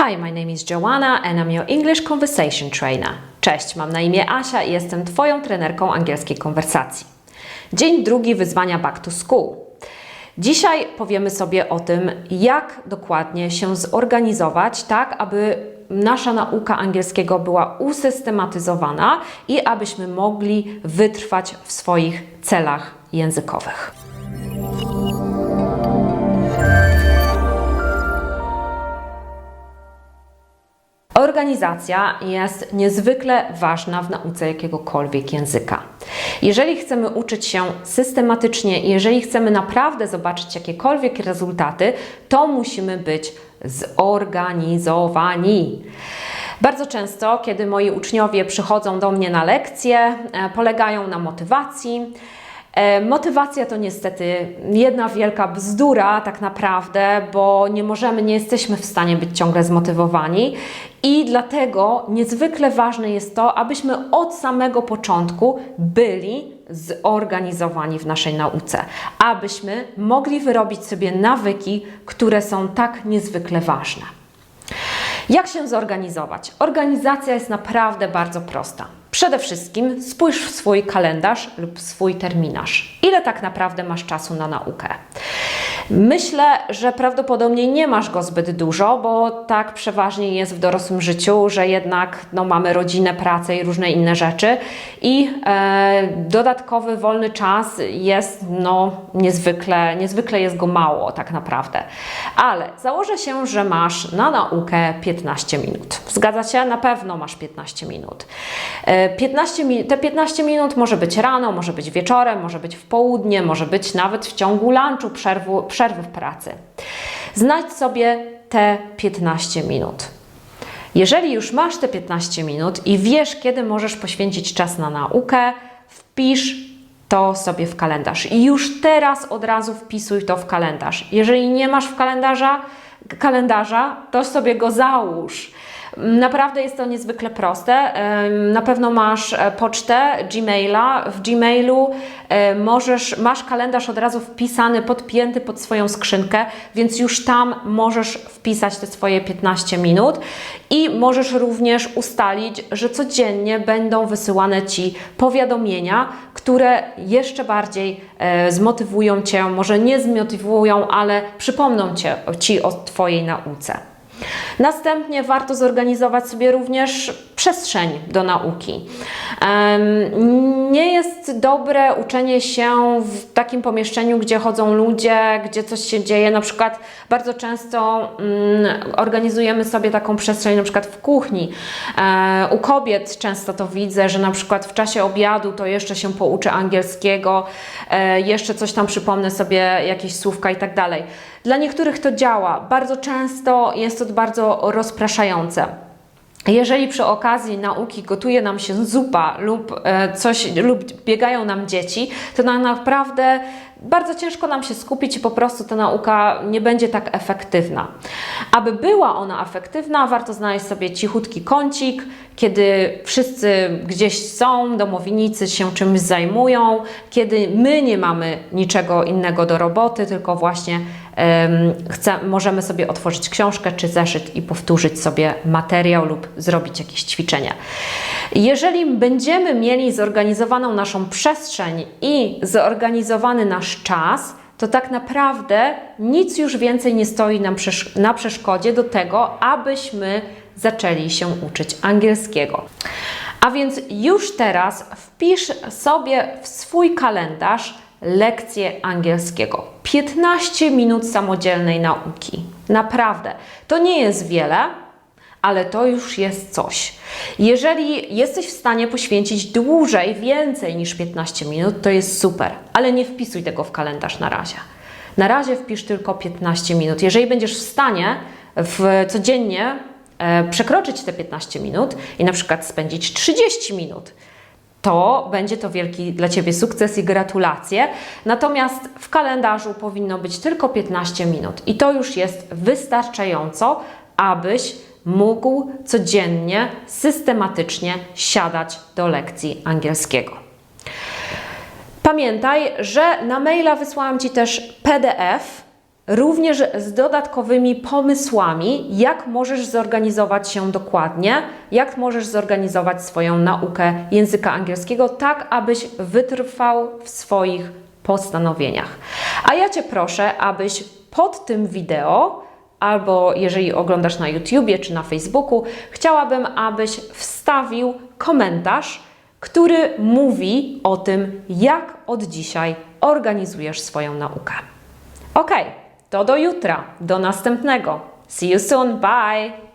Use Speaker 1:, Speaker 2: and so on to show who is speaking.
Speaker 1: Hi, my name is Joanna and I'm your English Conversation Trainer. Cześć, mam na imię Asia i jestem Twoją trenerką angielskiej konwersacji. Dzień drugi wyzwania Back to School. Dzisiaj powiemy sobie o tym, jak dokładnie się zorganizować, tak aby nasza nauka angielskiego była usystematyzowana i abyśmy mogli wytrwać w swoich celach językowych. Organizacja jest niezwykle ważna w nauce jakiegokolwiek języka. Jeżeli chcemy uczyć się systematycznie i jeżeli chcemy naprawdę zobaczyć jakiekolwiek rezultaty, to musimy być zorganizowani. Bardzo często, kiedy moi uczniowie przychodzą do mnie na lekcje, e, polegają na motywacji. E, Motywacja to niestety jedna wielka bzdura, tak naprawdę, bo nie możemy, nie jesteśmy w stanie być ciągle zmotywowani i dlatego niezwykle ważne jest to, abyśmy od samego początku byli zorganizowani w naszej nauce, abyśmy mogli wyrobić sobie nawyki, które są tak niezwykle ważne. Jak się zorganizować? Organizacja jest naprawdę bardzo prosta. Przede wszystkim spójrz w swój kalendarz lub swój terminarz. Ile tak naprawdę masz czasu na naukę? Myślę, że prawdopodobnie nie masz go zbyt dużo, bo tak przeważnie jest w dorosłym życiu, że jednak no, mamy rodzinę, pracę i różne inne rzeczy i e, dodatkowy wolny czas jest no, niezwykle, niezwykle jest go mało tak naprawdę. Ale założę się, że masz na naukę 15 minut. Zgadza się? Na pewno masz 15 minut. E, 15 mi- te 15 minut może być rano, może być wieczorem, może być w południe, może być nawet w ciągu lunchu, przerwu, przerwy w pracy. Znajdź sobie te 15 minut. Jeżeli już masz te 15 minut i wiesz, kiedy możesz poświęcić czas na naukę, wpisz to sobie w kalendarz. I już teraz od razu wpisuj to w kalendarz. Jeżeli nie masz w kalendarza, kalendarza, to sobie go załóż. Naprawdę jest to niezwykle proste. Na pewno masz e, pocztę Gmaila. W Gmailu e, możesz, masz kalendarz od razu wpisany, podpięty pod swoją skrzynkę, więc już tam możesz wpisać te swoje 15 minut i możesz również ustalić, że codziennie będą wysyłane Ci powiadomienia, które jeszcze bardziej e, zmotywują Cię, może nie zmotywują, ale przypomną cię, Ci o Twojej nauce. Następnie warto zorganizować sobie również przestrzeń do nauki. Nie jest dobre uczenie się w takim pomieszczeniu, gdzie chodzą ludzie, gdzie coś się dzieje. Na przykład bardzo często mm, organizujemy sobie taką przestrzeń na przykład w kuchni. E, u kobiet często to widzę, że na przykład w czasie obiadu to jeszcze się pouczę angielskiego, e, jeszcze coś tam przypomnę sobie, jakieś słówka i tak dalej. Dla niektórych to działa. Bardzo często jest to bardzo rozpraszające. Jeżeli przy okazji nauki gotuje nam się zupa lub e, coś, lub biegają nam dzieci, to na naprawdę bardzo ciężko nam się skupić i po prostu ta nauka nie będzie tak efektywna. Aby była ona efektywna, warto znaleźć sobie cichutki kącik, kiedy wszyscy gdzieś są, domowinicy się czymś zajmują, kiedy my nie mamy niczego innego do roboty, tylko właśnie chce, możemy sobie otworzyć książkę czy zeszyt i powtórzyć sobie materiał lub zrobić jakieś ćwiczenia. Jeżeli będziemy mieli zorganizowaną naszą przestrzeń i zorganizowany nasz czas, to tak naprawdę nic już więcej nie stoi nam przesz- na przeszkodzie do tego, abyśmy zaczęli się uczyć angielskiego. A więc już teraz wpisz sobie w swój kalendarz lekcję angielskiego. 15 minut samodzielnej nauki. Naprawdę. To nie jest wiele, ale to już jest coś. Jeżeli jesteś w stanie poświęcić dłużej, więcej niż 15 minut, to jest super, ale nie wpisuj tego w kalendarz na razie. Na razie wpisz tylko 15 minut. Jeżeli będziesz w stanie w, codziennie e, przekroczyć te 15 minut i na przykład spędzić 30 minut, to będzie to wielki dla Ciebie sukces i gratulacje. Natomiast w kalendarzu powinno być tylko 15 minut i to już jest wystarczająco, abyś mógł codziennie, systematycznie siadać do lekcji angielskiego. Pamiętaj, że na maila wysłałam Ci też PDF również z dodatkowymi pomysłami, jak możesz zorganizować się dokładnie, jak możesz zorganizować swoją naukę języka angielskiego, tak abyś wytrwał w swoich postanowieniach. A ja Cię proszę, abyś pod tym wideo albo jeżeli oglądasz na YouTubie czy na Facebooku, chciałabym, abyś wstawił komentarz, który mówi o tym, jak od dzisiaj organizujesz swoją naukę. Ok, to do jutra, do następnego. See you soon, bye!